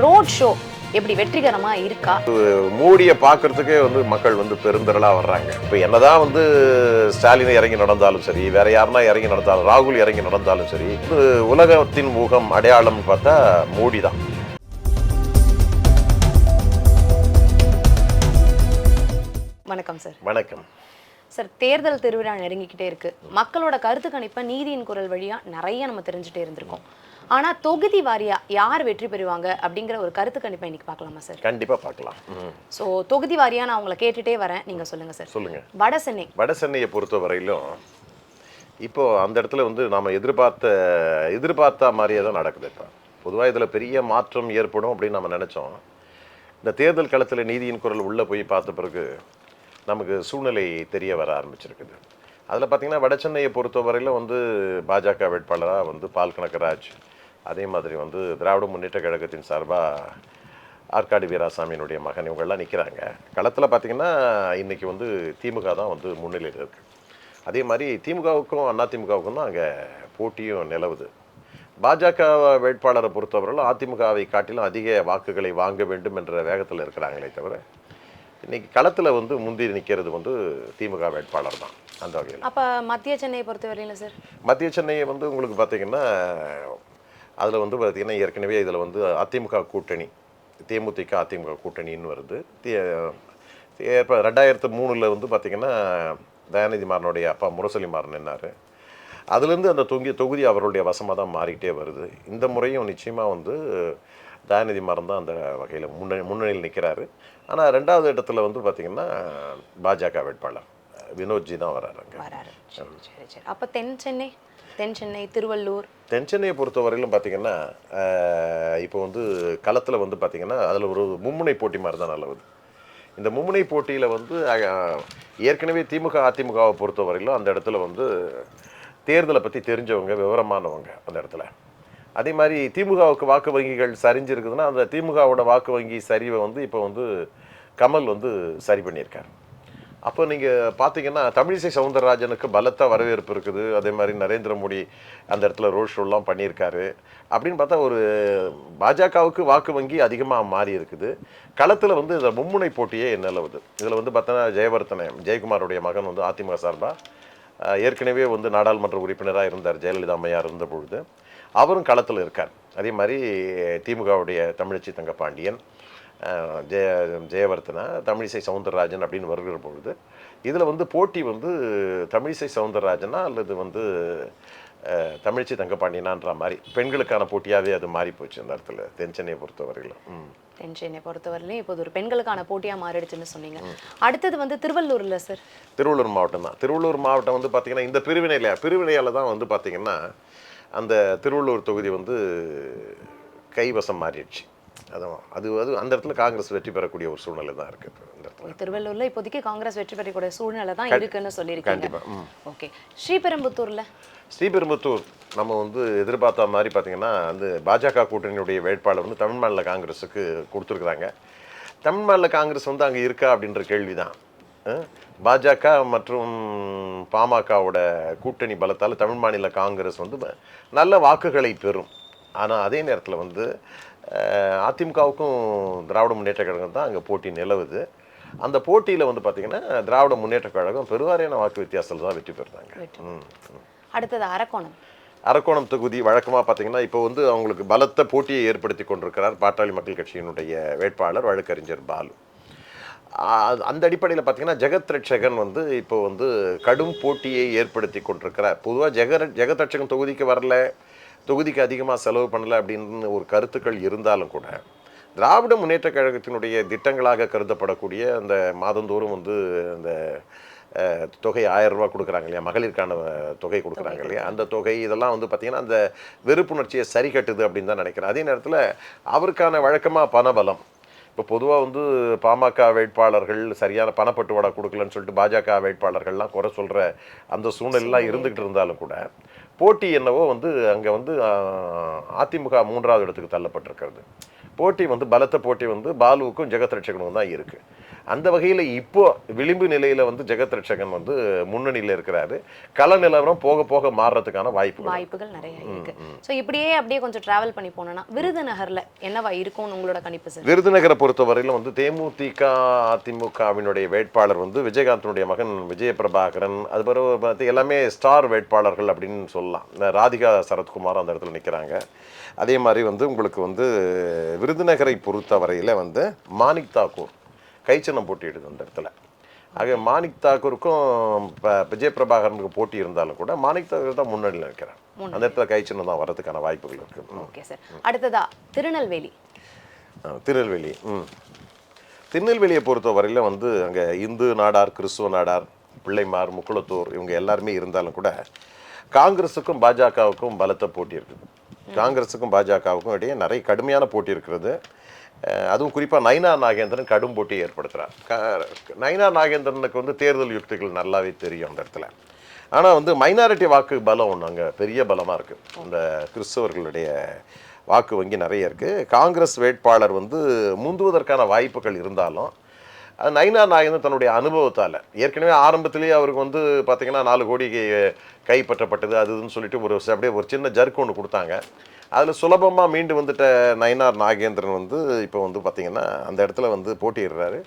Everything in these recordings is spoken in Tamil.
ரோட் ஷோ எப்படி வெற்றிகரமா இருக்கா? மோடிய பார்க்கறதுக்கே வந்து மக்கள் வந்து பெருந்திரளா வர்றாங்க. இப்போ என்னதான் வந்து ஸ்டாலின் இறங்கி நடந்தாலும் சரி வேற யாருன்னா இறங்கி நடந்தாலும் ராகுல் இறங்கி நடந்தாலும் சரி உலகத்தின் முகம் அடையாளம்னு பார்த்தா மோடி தான் வணக்கம் சார் வணக்கம். சார் தேர்தல் திருவிழா நெருங்கிக்கிட்டே இருக்கு. மக்களோட கருத்து கணிப்பை நீதியின் குரல் வழியா நிறைய நம்ம தெரிஞ்சுட்டே இருந்திருக்கோம். ஆனா தொகுதி வாரியா யார் வெற்றி பெறுவாங்க அப்படிங்கிற ஒரு கருத்து கணிப்பை இன்னைக்கு பார்க்கலாமா சார் கண்டிப்பா பார்க்கலாம். ம். ஸோ தொகுதி வாரியா நான் உங்களை கேட்டுட்டே வரேன். நீங்க சொல்லுங்க சார் சொல்லுங்க. வட சென்னை. வட சென்னையை பொறுத்த வரையிலும் இப்போ அந்த இடத்துல வந்து நாம எதிர்பார்த்த எதிர்பார்த்த மாதிரியே தான் நடக்குது இப்போ. பொதுவாக இதில் பெரிய மாற்றம் ஏற்படும் அப்படின்னு நம்ம நினச்சோம். இந்த தேர்தல் களத்தில் நீதியின் குரல் உள்ளே போய் பார்த்த பிறகு நமக்கு சூழ்நிலை தெரிய வர ஆரம்பிச்சிருக்குது. அதில் பார்த்தீங்கன்னா வட சென்னையை பொறுத்தவரையிலும் வந்து பாஜக வேட்பாளராக வந்து பால் கனகராஜ் அதே மாதிரி வந்து திராவிட முன்னேற்ற கழகத்தின் சார்பாக ஆற்காடு வீராசாமியினுடைய மகன் இவங்கெல்லாம் நிற்கிறாங்க களத்தில் பார்த்தீங்கன்னா இன்றைக்கி வந்து திமுக தான் வந்து முன்னிலையில் இருக்குது அதே மாதிரி திமுகவுக்கும் அதிமுகவுக்கும் தான் அங்கே போட்டியும் நிலவுது. பாஜக வேட்பாளரை பொறுத்தவரையிலும் அதிமுகவை காட்டிலும் அதிக வாக்குகளை வாங்க வேண்டும் என்ற வேகத்தில் இருக்கிறாங்களே தவிர இன்னைக்கு களத்தில் வந்து முந்தி நிற்கிறது வந்து திமுக வேட்பாளர் தான் அந்த வகையில். அப்ப மத்திய சென்னையை பொறுத்த வரையில சார்? மத்திய சென்னையை வந்து உங்களுக்கு பார்த்தீங்கன்னா அதில் வந்து பார்த்திங்கன்னா ஏற்கனவே இதில் வந்து அதிமுக கூட்டணி தேமுதிக அதிமுக கூட்டணின்னு வருது. இப்போ ரெண்டாயிரத்து மூணில் வந்து பார்த்திங்கன்னா தயாநிதி மாறனுடைய அப்பா முரசொலி மாறன் என்னார். அதுலேருந்து அந்த தொங்கி தொகுதி அவருடைய வசமாக தான் மாறிக்கிட்டே வருது. இந்த முறையும் நிச்சயமாக வந்து தயாநிதி மாறன் தான் அந்த வகையில் முன்னணி முன்னணியில் நிற்கிறாரு ஆனால் ரெண்டாவது இடத்துல வந்து பார்த்திங்கன்னா பாஜக வேட்பாளர். வினோத்ஜி தான். வராரு சரி சரி சரி. அப்ப தென் சென்னை? தென் சென்னை திருவள்ளூர்? தென் சென்னையை பொறுத்தவரையிலும் பார்த்தீங்கன்னா ஆஹ், இப்போ வந்து களத்தில் வந்து பார்த்தீங்கன்னா அதில் ஒரு மும்முனை போட்டி மாதிரி தான் நிலவுது. இந்த மும்முனை போட்டியில் வந்து ஏற்கனவே திமுக அதிமுகவை பொறுத்தவரையிலும் அந்த இடத்துல வந்து தேர்தலை பற்றி தெரிஞ்சவங்க விவரமானவங்க அந்த இடத்துல. அதே மாதிரி திமுகவுக்கு வாக்கு வங்கிகள் சரிஞ்சிருக்குதுன்னா அந்த திமுகவோட வாக்கு வங்கி சரிவை வந்து இப்போ வந்து கமல் வந்து சரி பண்ணியிருக்காரு. அப்போ நீங்கள் பார்த்தீங்கன்னா தமிழிசை சவுந்தரராஜனுக்கு பலத்த வரவேற்பு இருக்குது. அதே மாதிரி நரேந்திர மோடி அந்த இடத்துல ரோட் ஷோலாம் பண்ணியிருக்காரு. அப்படின்னு பார்த்தா ஒரு பாஜகவுக்கு வாக்கு வங்கி அதிகமாக மாறி இருக்குது. களத்தில் வந்து இந்த மும்முனை போட்டியே நிலவுது இதில் வந்து பார்த்தோன்னா ஜெயவர்த்தனை ஜெயக்குமாருடைய மகன் வந்து அதிமுக சார்பாக ஏற்கனவே வந்து நாடாளுமன்ற உறுப்பினராக இருந்தார் ஜெயலலிதா அம்மையார் இருந்த பொழுது அவரும் களத்தில் இருக்கார். அதே மாதிரி திமுகவுடைய தமிழச்சி தங்கப்பாண்டியன் பாண்டியன் ஜெய ஜெயவர்த்தனா தமிழிசை சவுந்தரராஜன் அப்படின்னு வருகிற பொழுது இதில் வந்து போட்டி வந்து தமிழிசை சவுந்தரராஜனா அல்லது வந்து தமிழிசை தங்கப்பாண்டியனான்ற மாதிரி பெண்களுக்கான போட்டியாகவே அது மாறி போச்சு அந்த இடத்துல தென் சென்னையை பொறுத்தவரையிலும் ம். தென் சென்னை பொறுத்தவரையிலும் இப்போது ஒரு பெண்களுக்கான போட்டியா மாறிடுச்சுன்னு சொன்னீங்க. அடுத்தது வந்து திருவள்ளூர்ல சார். திருவள்ளூர் மாவட்டம் தான். திருவள்ளூர் மாவட்டம் வந்து பார்த்தீங்கன்னா இந்த பிரிவினையில் பிரிவினையால் தான் வந்து பார்த்தீங்கன்னா அந்த திருவள்ளூர் தொகுதி வந்து கைவசம் மாறிடுச்சு. அதான் அது அது அந்த இடத்துல காங்கிரஸ் வெற்றி பெறக்கூடிய ஒரு சூழ்நிலை தான் இந்த இடத்துல. திருவள்ளூர்ல இப்போதைக்கு காங்கிரஸ் வெற்றி பெறக்கூடிய சூழ்நிலை தான் இருக்குன்னு சொல்லியிருக்கீங்க. ஓகே. ஸ்ரீபெரும்புத்தூர்ல? ஸ்ரீபெரும்புத்தூர் நம்ம வந்து எதிர்பார்த்த மாதிரி பார்த்தீங்கன்னா வந்து பாஜக கூட்டணியுடைய வேட்பாளர் வந்து தமிழ் மாநில காங்கிரஸுக்கு கொடுத்துருக்குறாங்க. தமிழ் மாநில காங்கிரஸ் வந்து அங்கே இருக்கா அப்படின்ற கேள்வி தான் பாஜக மற்றும் பாமகவோட கூட்டணி பலத்தால் தமிழ் மாநில காங்கிரஸ் வந்து நல்ல வாக்குகளை பெறும். ஆனால் அதே நேரத்தில் வந்து அதிமுகவுக்கும் திராவிட முன்னேற்ற கழகம் தான் அங்கே போட்டி நிலவுது. அந்த போட்டியில் வந்து பார்த்தீங்கன்னா திராவிட முன்னேற்ற கழகம் பெருவாரியான வாக்கு வித்தியாசத்தில் தான் வெற்றி பெறுறாங்க. அடுத்தது அரக்கோணம். அரக்கோணம் தொகுதி வழக்கமாக பார்த்தீங்கன்னா இப்போ வந்து அவங்களுக்கு பலத்த போட்டியை ஏற்படுத்தி கொண்டிருக்கிறார் பாட்டாளி மக்கள் கட்சியினுடைய வேட்பாளர் வழக்கறிஞர் பாலு. அந்த அடிப்படையில் பார்த்தீங்கன்னா ஜெகத் ரட்சகன் வந்து இப்போ வந்து கடும் போட்டியை ஏற்படுத்தி கொண்டிருக்கிறார். பொதுவாக ஜெக ஜெகத் ரட்சகன் தொகுதிக்கு வரல. தொகுதிக்கு அதிகமாக செலவு பண்ணல அப்படின்னு ஒரு கருத்துக்கள் இருந்தாலும் கூட திராவிட முன்னேற்ற கழகத்தினுடைய திட்டங்களாக கருதப்படக்கூடிய அந்த மாதந்தோறும் வந்து அந்த தொகை ஆயிரம் ரூபாய் கொடுக்குறாங்க இல்லையா? மகளிருக்கான தொகை கொடுக்குறாங்க இல்லையா? அந்த தொகை இதெல்லாம் வந்து பார்த்திங்கன்னா அந்த வெறுப்புணர்ச்சியை சரி கட்டுது அப்படின்னு தான் நினைக்கிறேன். அதே நேரத்தில் அவருக்கான வழக்கமாக பணபலம். இப்போ பொதுவாக வந்து பாமக வேட்பாளர்கள் சரியான பணப்பட்டுவாடா கொடுக்கலன்னு சொல்லிட்டு பாஜக வேட்பாளர்கள்லாம் குறை சொல்கிற அந்த சூழ்நிலைலாம் இருந்துகிட்டு இருந்தாலும் கூட போட்டி என்னவோ வந்து அங்கே வந்து அதிமுக மூன்றாவது இடத்துக்கு தள்ளப்பட்டிருக்கிறது. போட்டி வந்து பலத்த போட்டி வந்து பாலுவுக்கும் ஜெகத் ரட்சகனுக்கும் தான் இருக்குது அந்த வகையில் இப்போ விளிம்பு நிலையில் வந்து ஜெகத் ரட்சகன் வந்து முன்னணியில் இருக்கிறாரு. கள நிலவரம் போக போக மாறுறதுக்கான வாய்ப்பு வாய்ப்புகள் நிறைய இருக்கு. ஸோ இப்படியே அப்படியே கொஞ்சம் டிராவல் பண்ணி போனோம்னா விருதுநகர்ல என்னவா இருக்கும்னு உங்களோட கணிப்பு சார் விருதுநகரை பொறுத்தவரையிலும் வந்து தேமுதிக அதிமுகவினுடைய வேட்பாளர் வந்து விஜயகாந்தனுடைய மகன் விஜய பிரபாகரன் அது பிறகு பார்த்து எல்லாமே ஸ்டார் வேட்பாளர்கள் அப்படின்னு சொல்லலாம். ராதிகா சரத்குமார் அந்த இடத்துல நிற்கிறாங்க அதே மாதிரி வந்து உங்களுக்கு வந்து விருதுநகரை பொறுத்தவரையில் வந்து மாணிக் தாக்கூர் கைச்சனம் போட்டியிடுது அந்த இடத்துல. ஆக மாணிக் தாக்கூருக்கும் விஜய் பிரபாகரனுக்கு போட்டி இருந்தாலும் கூட மாணிக் தாக்கூர் தான் முன்னணியில் நிற்கிறார். அந்த இடத்துல கைச்சனம் தான் வர்றதுக்கான வாய்ப்புகள் இருக்குது ஓகே சார். அடுத்ததா திருநெல்வேலி. திருநெல்வேலி. ம். திருநெல்வேலியை பொறுத்தவரையில் வந்து அங்கே இந்து நாடார் கிறிஸ்துவ நாடார் பிள்ளைமார் முக்குளத்தூர் இவங்க எல்லாருமே இருந்தாலும் கூட காங்கிரஸுக்கும் பாஜகவுக்கும் பலத்த போட்டி இருக்குது. காங்கிரஸுக்கும் பாஜகவுக்கும் இடையே நிறைய கடுமையான போட்டி இருக்கிறது. அதுவும் குறிப்பாக நைனா நாகேந்திரன் கடும் போட்டி ஏற்படுத்துகிறார் க நைனா நாகேந்திரனுக்கு வந்து தேர்தல் யுக்திகள் நல்லாவே தெரியும் அந்த இடத்துல. ஆனால் வந்து மைனாரிட்டி வாக்கு பலம் ஒன்று அங்கே பெரிய பலமாக இருக்குது அந்த கிறிஸ்தவர்களுடைய வாக்கு வங்கி நிறைய இருக்குது காங்கிரஸ் வேட்பாளர் வந்து முந்துவதற்கான வாய்ப்புகள் இருந்தாலும் அது நயினா நாயகன் தன்னுடைய அனுபவத்தால் ஏற்கனவே ஆரம்பத்திலேயே அவருக்கு வந்து பார்த்திங்கன்னா நாலு கோடி கைப்பற்றப்பட்டது அது இதுன்னு சொல்லிட்டு ஒரு அப்படியே ஒரு சின்ன ஜர்க் ஒன்று கொடுத்தாங்க. அதில் சுலபமாக மீண்டு வந்துட்ட நயனார் நாகேந்திரன் வந்து இப்போ வந்து பார்த்தீங்கன்னா அந்த இடத்துல வந்து போட்டியிடுறாரு.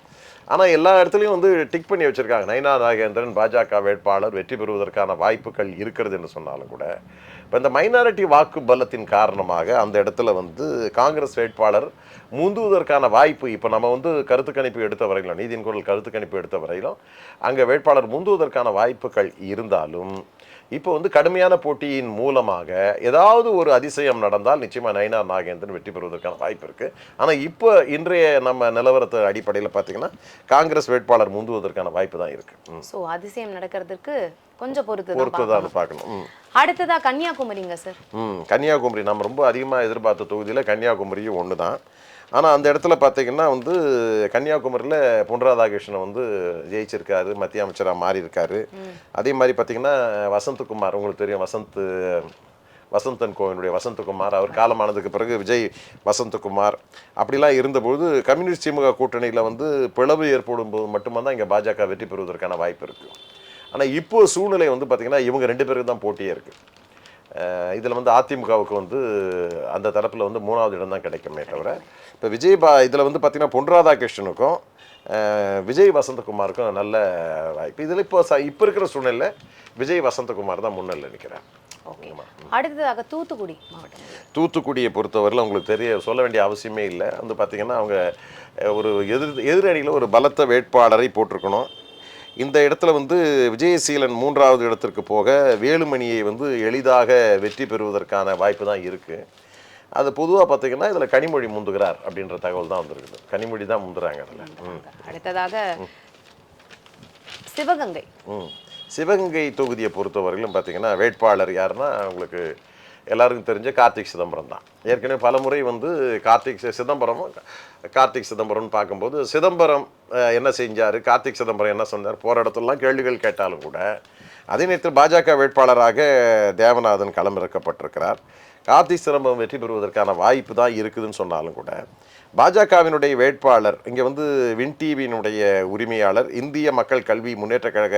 ஆனால் எல்லா இடத்துலையும் வந்து டிக் பண்ணி வச்சுருக்காங்க. நயனார் நாகேந்திரன் பாஜக வேட்பாளர் வெற்றி பெறுவதற்கான வாய்ப்புகள் இருக்கிறது என்று சொன்னாலும் கூட இப்போ இந்த மைனாரிட்டி வாக்கு பலத்தின் காரணமாக அந்த இடத்துல வந்து காங்கிரஸ் வேட்பாளர் முந்துவதற்கான வாய்ப்பு இப்போ நம்ம வந்து கருத்து கணிப்பு எடுத்த வரையிலும் நீதியின் குரல் கருத்து கணிப்பு எடுத்த வரையிலும் அங்கே வேட்பாளர் முந்துவதற்கான வாய்ப்புகள் இருந்தாலும் இப்போ வந்து கடுமையான போட்டியின் மூலமாக ஏதாவது ஒரு அதிசயம் நடந்தால் நிச்சயமா நயினா நாகேந்திரன் வெற்றி பெறுவதற்கான வாய்ப்பு இருக்கு ஆனால் இப்போ இன்றைய நம்ம நிலவரத்து அடிப்படையில் பார்த்தீங்கன்னா காங்கிரஸ் வேட்பாளர் முந்துவதற்கான வாய்ப்பு தான் இருக்கு. ஸோ அதிசயம் நடக்கிறதுக்கு கொஞ்சம் பொறுத்து பொறுத்து பார்க்கணும். தான் பார்க்கணும். அடுத்ததா கன்னியாகுமரிங்க சார் ம் கன்னியாகுமரி நம்ம ரொம்ப அதிகமாக எதிர்பார்த்த தொகுதியில் கன்னியாகுமரியும் ஒன்று தான் ஆனால் அந்த இடத்துல பார்த்தீங்கன்னா வந்து கன்னியாகுமரியில் பொன் ராதாகிருஷ்ணன் வந்து ஜெயிச்சிருக்காரு மத்திய அமைச்சராக மாறியிருக்காரு. அதே மாதிரி பார்த்தீங்கன்னா வசந்தகுமார் உங்களுக்கு தெரியும் வசந்த் வசந்தன் கோவினுடைய வசந்தகுமார் அவர் காலமானதுக்கு பிறகு விஜய் வசந்தகுமார் அப்படிலாம் இருந்தபோது கம்யூனிஸ்ட் திமுக கூட்டணியில் வந்து பிளவு ஏற்படும் போது மட்டும்தான் இங்கே பாஜக வெற்றி பெறுவதற்கான வாய்ப்பு இருக்குது ஆனால் இப்போ சூழ்நிலை வந்து பார்த்திங்கன்னா இவங்க ரெண்டு பேருக்கு தான் போட்டியே இருக்குது இதில் வந்து அதிமுகவுக்கு வந்து அந்த தரப்பில் வந்து மூணாவது இடம் தான் கிடைக்குமே தவிர இப்போ விஜய் பா இதில் வந்து பார்த்தீங்கன்னா பொன் ராதாகிருஷ்ணனுக்கும் விஜய் வசந்தகுமாருக்கும் நல்ல வாய்ப்பு. இதில் இப்போ ச இப்போ இருக்கிற சூழ்நிலையில் விஜய் வசந்தகுமார் தான் முன்னிலை நிற்கிறார் ஓகே. அடுத்ததாக தூத்துக்குடி மாவட்டம். தூத்துக்குடியை பொறுத்தவரையில் உங்களுக்கு தெரிய சொல்ல வேண்டிய அவசியமே இல்லை. வந்து பார்த்தீங்கன்னா அவங்க ஒரு எதிர் எதிரணியில் ஒரு பலத்த வேட்பாளரை போட்டிருக்கணும். இந்த இடத்துல வந்து விஜயசீலன் மூன்றாவது இடத்திற்கு போக வேலுமணியை வந்து எளிதாக வெற்றி பெறுவதற்கான வாய்ப்பு தான் இருக்குது அது பொதுவாக பார்த்தீங்கன்னா இதில் கனிமொழி முந்துகிறார் அப்படின்ற தகவல் தான் வந்திருக்குது. கனிமொழி தான் முந்துறாங்க அதில். அடுத்ததாக சிவகங்கை. சிவகங்கை தொகுதியை பொறுத்தவரையிலும் பார்த்தீங்கன்னா வேட்பாளர் யாருன்னா உங்களுக்கு எல்லாருக்கும் தெரிஞ்ச கார்த்திக் சிதம்பரம் தான். ஏற்கனவே பலமுறை வந்து கார்த்திக் சிதம்பரம் சிதம்பரமும் கார்த்திக் சிதம்பரம்னு பார்க்கும்போது சிதம்பரம் என்ன செஞ்சார்? கார்த்திக் சிதம்பரம் என்ன சொன்னார்? போகிற இடத்துலலாம் கேள்விகள் கேட்டாலும் கூட அதே நேரத்தில் பாஜக வேட்பாளராக தேவநாதன் களமிறக்கப்பட்டிருக்கிறார். கார்த்திக் சிதம்பரம் வெற்றி பெறுவதற்கான வாய்ப்பு தான் இருக்குதுன்னு சொன்னாலும் கூட பாஜகவினுடைய வேட்பாளர் இங்கே வந்து வின் டிவியினுடைய உரிமையாளர் இந்திய மக்கள் கல்வி முன்னேற்ற கழக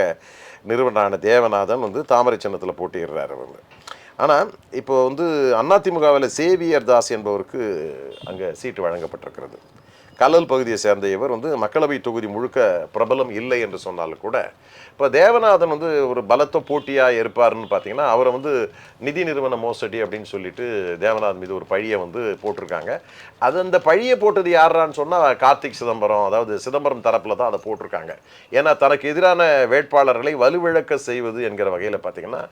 நிறுவனரான தேவநாதன் வந்து தாமரை சின்னத்தில் போட்டியிடுறார் வந்து ஆனால் இப்போ வந்து அதிமுகவில் சேவியர் தாஸ் என்பவருக்கு அங்கே சீட்டு வழங்கப்பட்டிருக்கிறது. கல்லல் பகுதியை சேர்ந்த இவர் வந்து மக்களவை தொகுதி முழுக்க பிரபலம் இல்லை என்று சொன்னாலும் கூட இப்போ தேவநாதன் வந்து ஒரு பலத்த போட்டியாக இருப்பாருன்னு பார்த்தீங்கன்னா அவரை வந்து நிதி நிறுவன மோசடி அப்படின்னு சொல்லிட்டு தேவநாதன் மீது ஒரு பழியை வந்து போட்டிருக்காங்க. அது அந்த பழியை போட்டது யாரான்னு சொன்னால் கார்த்திக் சிதம்பரம் அதாவது சிதம்பரம் தரப்பில் தான் அதை போட்டிருக்காங்க. ஏன்னா தனக்கு எதிரான வேட்பாளர்களை வலுவிழக்க செய்வது என்கிற வகையில் பார்த்தீங்கன்னா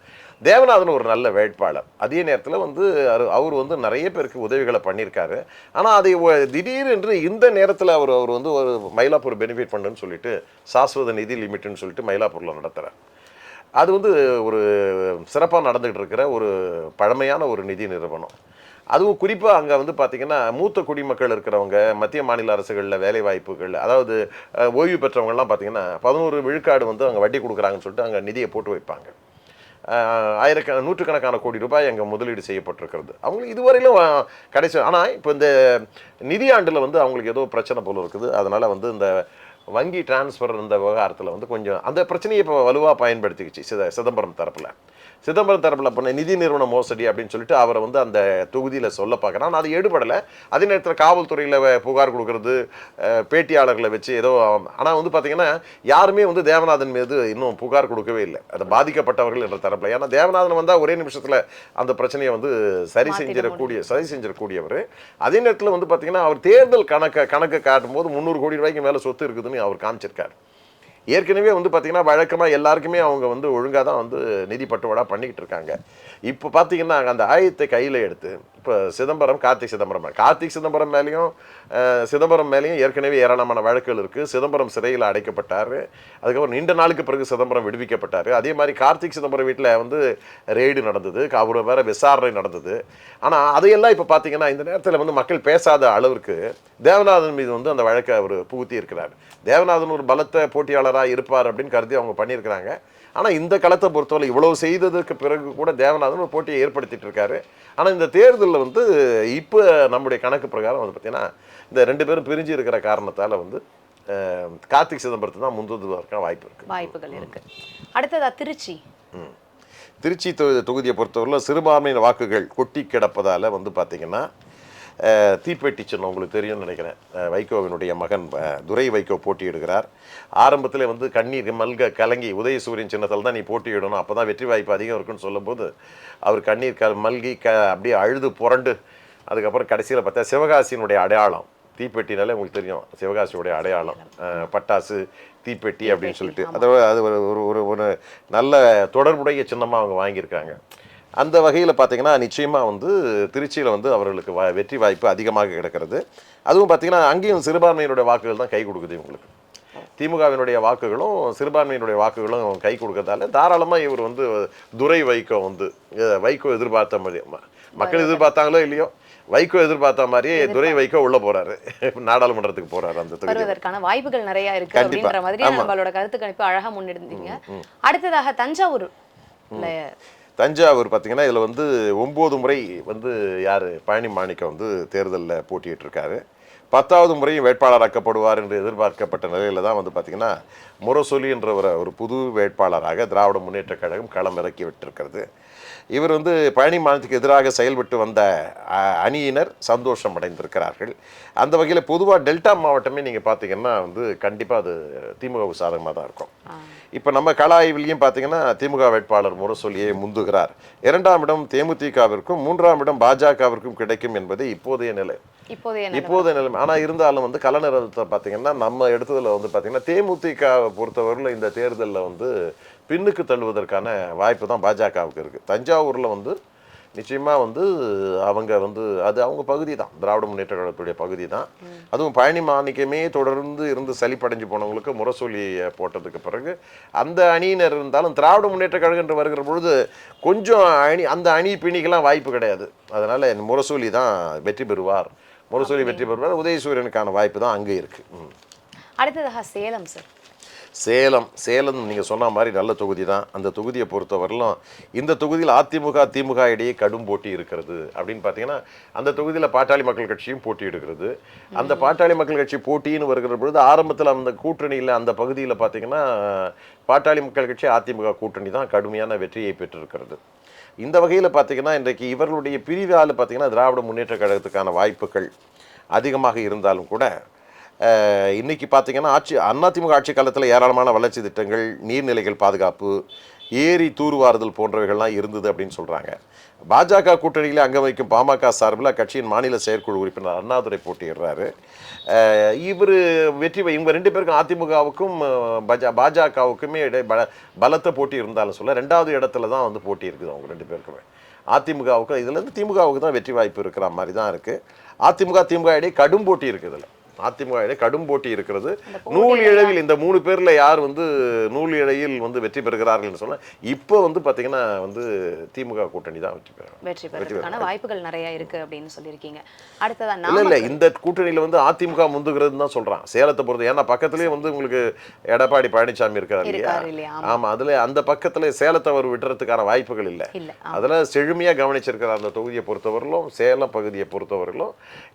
தேவநாதன் ஒரு நல்ல வேட்பாளர். அதே நேரத்தில் வந்து அவர் அவர் வந்து நிறைய பேருக்கு உதவிகளை பண்ணியிருக்காரு ஆனால் அதை திடீரென்று இந்த நேரத்தில் அவர் அவர் வந்து ஒரு மயிலாப்பூர் பெனிஃபிட் ஃபண்டுன்னு சொல்லிட்டு சாஸ்வத நிதி லிமிட்னு சொல்லிட்டு மயிலாப்பூரில் நடத்துகிறார் அது வந்து ஒரு சிறப்பாக நடந்துகிட்டு இருக்கிற ஒரு பழமையான ஒரு நிதி நிறுவனம். அதுவும் குறிப்பாக அங்கே வந்து பார்த்திங்கன்னா மூத்த குடிமக்கள் இருக்கிறவங்க மத்திய மாநில அரசுகளில் வேலை வாய்ப்புகள் அதாவது ஓய்வு பெற்றவங்கலாம் பார்த்திங்கன்னா பதினோரு விழுக்காடு வந்து அங்கே வட்டி கொடுக்குறாங்கன்னு சொல்லிட்டு அங்கே நிதியை போட்டு வைப்பாங்க. ஆயிரக்க நூற்றுக்கணக்கான கோடி ரூபாய் அங்கே முதலீடு செய்யப்பட்டிருக்கிறது. அவங்களுக்கு இதுவரையிலும் கடைசி ஆனால் இப்போ இந்த நிதியாண்டில் வந்து அவங்களுக்கு ஏதோ பிரச்சனை போல இருக்குது. அதனால் வந்து இந்த வங்கி டிரான்ஸ்ஃபர் இந்த விவகாரத்தில் வந்து கொஞ்சம் அந்த பிரச்சனையை இப்போ வலுவாக பயன்படுத்திக்கிச்சு. சித சிதம்பரம் தரப்பில். சிதம்பரம் தரப்பில் பண்ண நிதி நிறுவன மோசடி அப்படின்னு சொல்லிட்டு அவரை வந்து அந்த தொகுதியில் சொல்ல பார்க்குறான். ஆனால் அது எடுபடலை. அதே நேரத்தில் காவல்துறையில் புகார் கொடுக்கறது பேட்டியாளர்களை வச்சு ஏதோ ஆனால் வந்து பார்த்தீங்கன்னா யாருமே வந்து தேவநாதன் மீது இன்னும் புகார் கொடுக்கவே இல்லை. அது பாதிக்கப்பட்டவர்கள் என்ற தரப்பில். ஏன்னா தேவநாதன் வந்தால் ஒரே நிமிஷத்தில் அந்த பிரச்சனையை வந்து சரி செஞ்சிடக்கூடிய சரி செஞ்சிடக்கூடியவர். அதே நேரத்தில் வந்து பார்த்தீங்கன்னா அவர் தேர்தல் கணக்கை கணக்கு காட்டும்போது முந்நூறு கோடி ரூபாய்க்கு மேலே சொத்து இருக்குதுன்னு அவர் காமிச்சிருக்கார். ஏற்கனவே வந்து பார்த்திங்கன்னா வழக்கமாக எல்லாருக்குமே அவங்க வந்து ஒழுங்காக தான் வந்து நிதி பட்டுவாடா பண்ணிக்கிட்டு இருக்காங்க. இப்போ பார்த்தீங்கன்னா அந்த ஆயத்தை கையில் எடுத்து இப்போ சிதம்பரம் கார்த்திக் சிதம்பரம் கார்த்திக் சிதம்பரம் மேலேயும் சிதம்பரம் மேலேயும் ஏற்கனவே ஏராளமான வழக்குகள் இருக்குது சிதம்பரம் சிறையில் அடைக்கப்பட்டார். அதுக்கப்புறம் நீண்ட நாளுக்கு பிறகு சிதம்பரம் விடுவிக்கப்பட்டார். அதே மாதிரி கார்த்திக் சிதம்பரம் வீட்டில் வந்து ரெய்டு நடந்தது. அவர் வேற விசாரணை நடந்தது. ஆனால் அதையெல்லாம் இப்போ பார்த்தீங்கன்னா இந்த நேரத்தில் வந்து மக்கள் பேசாத அளவிற்கு தேவநாதன் மீது வந்து அந்த வழக்கை அவர் புகுத்தி இருக்கிறார். தேவநாதன் ஒரு பலத்த போட்டியாளராக இருப்பார் அப்படின்னு கருதி அவங்க பண்ணியிருக்கிறாங்க. ஆனால் இந்த களத்தை பொறுத்தவரை இவ்வளவு செய்ததுக்கு பிறகு கூட தேவநாதன் ஒரு போட்டியை ஏற்படுத்திட்டு இருக்காரு. ஆனால் இந்த தேர்தலில் வந்து இப்போ நம்முடைய கணக்கு பிரகாரம் வந்து பார்த்தீங்கன்னா இந்த ரெண்டு பேரும் பிரிஞ்சு இருக்கிற காரணத்தால் வந்து கார்த்திக் சிதம்பரத்தை தான் முந்துவதற்கான வாய்ப்பு இருக்குது வாய்ப்புகள் இருக்கு. அடுத்ததா திருச்சி. திருச்சி தொகுதியை பொறுத்தவரையில் சிறுபான்மையின வாக்குகள் கொட்டி கிடப்பதால் வந்து பார்த்தீங்கன்னா தீப்பெட்டி சின்னம் உங்களுக்கு தெரியும்னு நினைக்கிறேன். வைகோவினுடைய மகன் துரை வைகோ போட்டியிடுகிறார். ஆரம்பத்தில் வந்து கண்ணீர் மல்க கலங்கி உதயசூரியன் சின்னத்தில் தான் நீ போட்டியிடணும். அப்போ தான் வெற்றி வாய்ப்பு அதிகம் இருக்குன்னு சொல்லும்போது அவர் கண்ணீர் க மல்கி க அப்படியே அழுது புரண்டு அதுக்கப்புறம் கடைசியில் பார்த்தா சிவகாசியினுடைய அடையாளம். தீப்பெட்டினாலே உங்களுக்கு தெரியும் சிவகாசியுடைய அடையாளம். பட்டாசு தீப்பெட்டி அப்படின்னு சொல்லிட்டு. அது அது ஒரு ஒரு ஒரு ஒரு நல்ல தொடர்புடைய சின்னமாக அவங்க வாங்கியிருக்காங்க. அந்த வகையில் பார்த்தீங்கன்னா நிச்சயமாக வந்து திருச்சியில் வந்து அவர்களுக்கு வா வெற்றி வாய்ப்பு அதிகமாக கிடக்கிறது. அதுவும் பார்த்தீங்கன்னா அங்கேயும் சிறுபான்மையினுடைய வாக்குகள் தான் கை கொடுக்குது இவங்களுக்கு. திமுகவினுடைய வாக்குகளும் சிறுபான்மையினுடைய வாக்குகளும் கை கொடுக்கறதால தாராளமாக இவர் வந்து துரை வைகோ வந்து வைகோ எதிர்பார்த்த மாதிரி மக்கள் எதிர்பார்த்தாங்களோ இல்லையோ வைகோ எதிர்பார்த்த மாதிரியே துரை வைகோ உள்ள போறாரு. நாடாளுமன்றத்துக்கு போறாரு அந்த தொகுதி வருவதற்கான வாய்ப்புகள் நிறைய இருக்கு. அப்படின்ற மாதிரி. நம்மளோட கருத்து கணிப்பு அழகா முன்னெடுத்தீங்க அடுத்ததாக தஞ்சாவூர் தஞ்சாவூர் பார்த்தீங்கன்னா இதில் வந்து ஒம்பது முறை வந்து யார் பழனி மாணிக்கம் வந்து தேர்தலில் போட்டியிட்டிருக்காரு. பத்தாவது முறையும் வேட்பாளராக்கப்படுவார் என்று எதிர்பார்க்கப்பட்ட நிலையில் தான் வந்து பார்த்தீங்கன்னா முரசொலி என்ற ஒரு ஒரு புது வேட்பாளராக திராவிட முன்னேற்றக் கழகம் களம் இறக்கி விட்டிருக்கிறது. இவர் வந்து பழனி மாநிலத்துக்கு எதிராக செயல்பட்டு வந்த அணியினர் சந்தோஷம் அடைந்திருக்கிறார்கள். அந்த வகையில் பொதுவாக டெல்டா மாவட்டமே நீங்கள் பார்த்தீங்கன்னா வந்து கண்டிப்பாக அது திமுக சாதகமாக தான் இருக்கும். இப்போ நம்ம கள ஆய்விலையும் பார்த்தீங்கன்னா திமுக வேட்பாளர் முரசொலியை முந்துகிறார். இரண்டாம் இடம் தேமுதிகவிற்கும் மூன்றாம் இடம் பாஜகவிற்கும் கிடைக்கும் என்பது இப்போதைய நிலை. இப்போதைய நிலைமை. ஆனால் இருந்தாலும் வந்து கலநிறத்தை பார்த்தீங்கன்னா நம்ம எடுத்ததில் வந்து பார்த்தீங்கன்னா தேமுதிக பொறுத்தவரையில் இந்த தேர்தலில் வந்து பின்னுக்கு தள்ளுவதற்கான வாய்ப்பு தான் பாஜகவுக்கு இருக்குது தஞ்சாவூரில் வந்து நிச்சயமாக வந்து அவங்க வந்து அது அவங்க பகுதி தான். திராவிட முன்னேற்ற கழகத்துடைய பகுதி தான். அதுவும் பழனி மாணிக்கமே தொடர்ந்து இருந்து சலிப்படைஞ்சு போனவங்களுக்கு முரசொலி போட்டதுக்கு பிறகு அந்த அணியினர் இருந்தாலும் திராவிட முன்னேற்ற கழகம் என்று வருகிற பொழுது கொஞ்சம் அணி அந்த அணி பிணிக்கெல்லாம் வாய்ப்பு கிடையாது. அதனால் முரசொலி தான் வெற்றி பெறுவார். முரசொலி வெற்றி பெறுவார். உதயசூரியனுக்கான வாய்ப்பு தான் அங்கே இருக்குது அடுத்ததாக சேலம் சார். சேலம் சேலம் நீங்கள் சொன்ன மாதிரி நல்ல தொகுதி தான் அந்த தொகுதியை பொறுத்தவரையிலும் இந்த தொகுதியில் அதிமுக திமுக இடையே கடும் போட்டி இருக்கிறது அப்படின்னு பார்த்தீங்கன்னா அந்த தொகுதியில் பாட்டாளி மக்கள் கட்சியும் போட்டியிடுகிறது அந்த பாட்டாளி மக்கள் கட்சி போட்டின்னு வருகிற பொழுது ஆரம்பத்தில் அந்த கூட்டணியில் அந்த பகுதியில் பார்த்தீங்கன்னா பாட்டாளி மக்கள் கட்சி அதிமுக கூட்டணி தான் கடுமையான வெற்றியை பெற்றிருக்கிறது. இந்த வகையில் பார்த்தீங்கன்னா இன்றைக்கு இவர்களுடைய பிரிவால் பார்த்தீங்கன்னா திராவிட முன்னேற்ற கழகத்துக்கான வாய்ப்புகள் அதிகமாக இருந்தாலும் கூட இன்றைக்கி பார்த்திங்கன்னா பார்த்தீங்கன்னா ஆட்சி அதிமுக ஆட்சி காலத்தில் ஏராளமான வளர்ச்சி திட்டங்கள் நீர்நிலைகள் பாதுகாப்பு ஏரி தூர்வாறுதல் போன்றவைகள்லாம் இருந்தது அப்படின்னு சொல்கிறாங்க பாஜக கூட்டணியில் அங்க வைக்கும் பாமக சார்பில் அக்கட்சியின் மாநில செயற்குழு உறுப்பினர் அண்ணாதுரை போட்டியிடுறாரு. இவர் வெற்றி இவங்க ரெண்டு பேருக்கும் அதிமுகவுக்கும் பஜா பாஜகவுக்குமே இடை பல பலத்த போட்டி இருந்தாலும் சொல்ல ரெண்டாவது இடத்துல தான் வந்து போட்டி இருக்குது அவங்க ரெண்டு பேருக்குமே. அதிமுகவுக்கும் இதுலேருந்து திமுகவுக்கு தான் வெற்றி வாய்ப்பு இருக்கிற மாதிரி தான் இருக்குது அதிமுக திமுக இடையே கடும் போட்டி இருக்குது இதில். அதிமுக கடும் போட்டி இருக்கிறது. நூல் இழையில் இந்த மூணு பேர்ல யார் வந்து நூல் இழையில் வந்து வெற்றி பெறுகிறார்கள் சொன்னா இப்போ வந்து பாத்தீங்கன்னா வந்து திமுக கூட்டணி தான் வெற்றி பெறும் வெற்றி பெறதுக்கான வாய்ப்புகள் நிறைய இருக்கு அப்படின்னு சொல்லியிருக்கீங்க. அடுத்ததா இல்ல இல்ல இந்த கூட்டணியில வந்து அதிமுக முந்துகிறதுன்னு தான் சொல்றான். சேலத்தை பொறுத்து ஏன்னா பக்கத்துலயே வந்து உங்களுக்கு எடப்பாடி பழனிசாமி இருக்காரு இல்லையா? ஆமா. அதுல அந்த பக்கத்துல சேலத்தை அவர் விட்டுறதுக்கான வாய்ப்புகள் இல்ல. அதில் செழுமையாக கவனிச்சிருக்கிற அந்த தொகுதியை பொறுத்தவரையிலும் சேலம் பகுதியை பொறுத்தவரையிலும்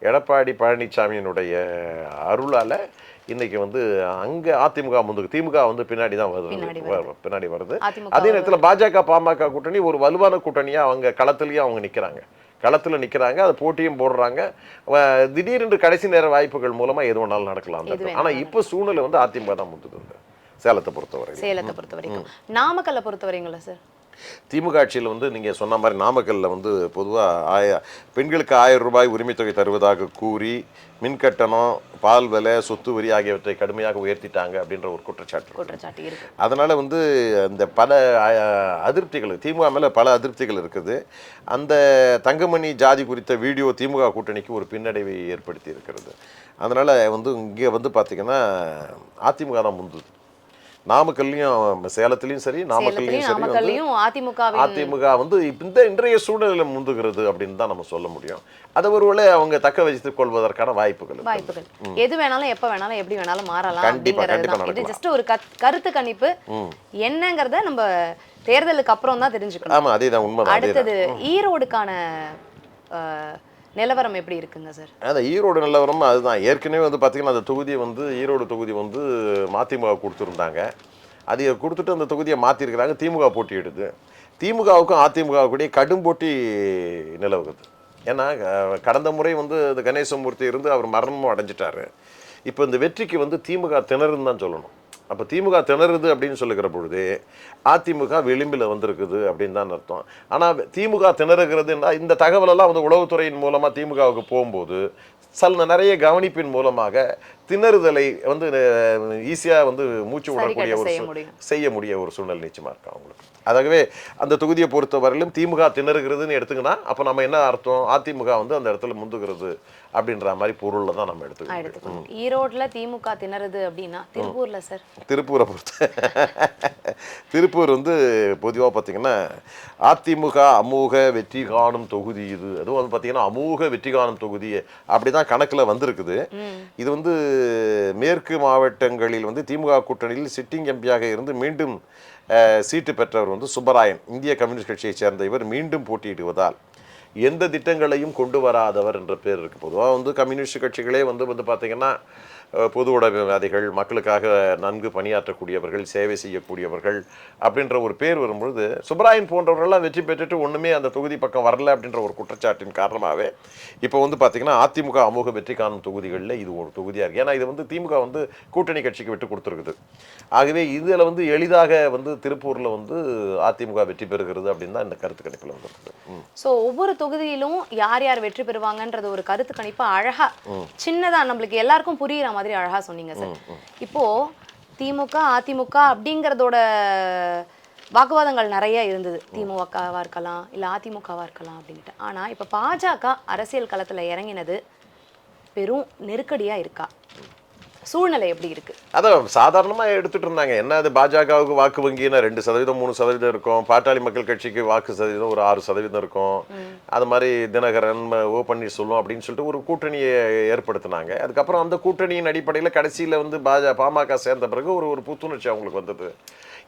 எடப்பாடி பழனிசாமியினுடைய அருளால இன்னைக்கு வந்து அங்க அதிமுக முந்துக்கு திமுக வந்து பின்னாடி தான் வருது. பின்னாடி வருது. அதே நேரத்துல பாஜக பாமக கூட்டணி ஒரு வலுவான கூட்டணியா அவங்க களத்துலயும் அவங்க நிக்கிறாங்க. களத்துல நிக்கிறாங்க அது போட்டியும் போடுறாங்க. திடீரென்று கடைசி நேர வாய்ப்புகள் மூலமா எது வேணாலும் நடக்கலாம் அந்த எது இடத்துல. ஆனா இப்போ சூழ்நிலை வந்து அதிமுக தான் முந்துது இந்த சேலத்தை பொறுத்தவரை சேலத்தை பொறுத்த வரைக்கும் நாமக்கல்லை பொறுத்த வரைங்களா சார்? திமுக ஆட்சியில் வந்து நீங்கள் சொன்ன மாதிரி நாமக்கல்லில் வந்து பொதுவாக ஆய பெண்களுக்கு ஆயிரம் ரூபாய் உரிமைத் தொகை தருவதாக கூறி மின்கட்டணம் பால் விலை சொத்து வரி ஆகியவற்றை கடுமையாக உயர்த்திட்டாங்க அப்படின்ற ஒரு குற்றச்சாட்டு. குற்றச்சாட்டு அதனால் வந்து அந்த பல அதிருப்திகள் திமுக மேலே பல அதிருப்திகள் இருக்குது. அந்த தங்கமணி ஜாதி குறித்த வீடியோ திமுக கூட்டணிக்கு ஒரு பின்னடைவை ஏற்படுத்தி இருக்கிறது. அதனால் வந்து இங்கே வந்து பார்த்திங்கன்னா அதிமுக தான் முந்துது நாமக்கல்லையும் சேலத்துலேயும் சரி நாமக்கல்லையும் சரி அதிமுகவின் அதிமுக வந்து இந்த இன்றைய சூழ்நிலையில முந்துகிறது அப்படின்னு தான் நம்ம சொல்ல முடியும். அதை ஒருவேளை அவங்க தக்க வைத்துக் கொள்வதற்கான வாய்ப்புகள். வாய்ப்புகள். எது வேணாலும் எப்ப வேணாலும் எப்படி வேணாலும் மாறலாம் கண்டிப்பா, கண்டிப்பா இது. ஜஸ்ட் ஒரு கருத்து கணிப்பு. என்னங்கிறத நம்ம தேர்தலுக்கு அப்புறம் தான் தெரிஞ்சுக்கணும். ஆமா அதே தான் உண்மை அடுத்தது ஈரோடுக்கான நிலவரம் எப்படி இருக்குங்க சார்? அந்த ஈரோடு நிலவரம் அதுதான். ஏற்கனவே வந்து பார்த்தீங்கன்னா அந்த தொகுதியை வந்து ஈரோடு தொகுதி வந்து மதிமுக கொடுத்துருந்தாங்க. அதை கொடுத்துட்டு அந்த தொகுதியை மாற்றிருக்கிறாங்க திமுக போட்டியிடுது. திமுகவுக்கும் அதிமுகவுக்குடைய கடும் போட்டி நிலவுகிறது ஏன்னா கடந்த முறை வந்து இந்த கணேசமூர்த்தி இருந்து அவர் மரணமும் அடைஞ்சிட்டாரு. இப்போ இந்த வெற்றிக்கு வந்து திமுக திணறுன்னு தான் சொல்லணும். அப்போ திமுக திணறுது அப்படின்னு சொல்லுகிற பொழுது அதிமுக விளிம்பில் வந்திருக்குது அப்படின்னு தான் அர்த்தம். ஆனால் திமுக திணறுகிறதுன்னா இந்த தகவலெல்லாம் வந்து உளவுத்துறையின் மூலமாக திமுகவுக்கு போகும்போது சில நிறைய கவனிப்பின் மூலமாக திணறுதலை வந்து ஈஸியாக வந்து மூச்சு விடக்கூடிய ஒரு செய்ய முடிய ஒரு சூழ்நிலை நிச்சயமாக இருக்கும் அவங்களுக்கு அதாகவே அந்த தொகுதியை பொறுத்தவரையிலும் திமுக திணறுகிறதுன்னு எடுத்துக்கினா அப்போ நம்ம என்ன அர்த்தம்? அதிமுக வந்து அந்த இடத்துல முந்துகிறது. அப்படின்ற மாதிரி பொருளில் தான் நம்ம எடுத்துக்கணும். ஈரோட்ல திமுக திணறுது அப்படின்னா திருப்பூர்ல சார். திருப்பூரை பொறுத்த. திருப்பூர் வந்து பொதுவாக பார்த்தீங்கன்னா அதிமுக அமோக வெற்றி காணும் தொகுதி இது. அதுவும் வந்து பார்த்தீங்கன்னா அமோக வெற்றி காணும் தொகுதி அப்படி தான் கணக்கில் வந்திருக்குது. இது வந்து மேற்கு மாவட்டங்களில் வந்து திமுக கூட்டணியில் சிட்டிங் எம்பியாக இருந்து மீண்டும் சீட்டு பெற்றவர் வந்து சுப்பராயன். இந்திய கம்யூனிஸ்ட் கட்சியைச் சேர்ந்த இவர் மீண்டும் போட்டியிடுவதால். எந்த திட்டங்களையும் கொண்டு வராதவர் என்ற பேர் இருக்குது பொதுவாக வந்து கம்யூனிஸ்ட் கட்சிகளே வந்து வந்து பார்த்திங்கன்னா பொது உடமைவாதிகள் மக்களுக்காக நன்கு பணியாற்றக்கூடியவர்கள் சேவை செய்யக்கூடியவர்கள் அப்படின்ற ஒரு பேர் வரும்பொழுது சுப்பராயன் போன்றவர்கள்லாம் வெற்றி பெற்றுட்டு ஒன்றுமே அந்த தொகுதி பக்கம் வரல அப்படின்ற ஒரு குற்றச்சாட்டின் காரணமாகவே இப்போ வந்து பார்த்திங்கன்னா அதிமுக அமோக வெற்றி காணும் தொகுதிகளில் இது ஒரு தொகுதியாக இருக்குது ஏன்னா இது வந்து திமுக வந்து கூட்டணி கட்சிக்கு விட்டு கொடுத்துருக்குது. ஆகவே இதில் வந்து எளிதாக வந்து திருப்பூரில் வந்து அதிமுக வெற்றி பெறுகிறது அப்படின்னு தான் இந்த கருத்து கணிப்பில் வந்திருக்குது. சோ ஒவ்வொரு தொகுதியிலும் யார் யார் வெற்றி பெறுவாங்கன்றது ஒரு கருத்து கணிப்பா அழகா சின்னதா நம்மளுக்கு எல்லாருக்கும் புரியுற மாதிரி அழகா சொன்னீங்க சார். இப்போ திமுக அதிமுக அப்படிங்கறதோட வாக்குவாதங்கள் நிறைய இருந்தது. திமுகவா இருக்கலாம் இல்ல அதிமுகவா இருக்கலாம் அப்படின்ட்டு. ஆனா இப்ப பாஜக அரசியல் களத்துல இறங்கினது பெரும் நெருக்கடியா இருக்கா? சூழ்நிலை எப்படி இருக்கு? அதான் சாதாரணமாக எடுத்துட்டு இருந்தாங்க. என்ன அது பாஜகவுக்கு வாக்கு வங்கினா ரெண்டு சதவீதம் மூணு சதவீதம் இருக்கும். பாட்டாளி மக்கள் கட்சிக்கு வாக்கு சதவீதம் ஒரு ஆறு சதவீதம் இருக்கும். அது மாதிரி தினகரன் ஓ பன்னீர்செல்வம் அப்படின்னு சொல்லிட்டு ஒரு கூட்டணியை ஏற்படுத்தினாங்க. அதுக்கப்புறம் அந்த கூட்டணியின் அடிப்படையில் கடைசியில் வந்து பாஜ பாமக சேர்ந்த பிறகு ஒரு ஒரு புத்துணர்ச்சி அவங்களுக்கு வந்தது.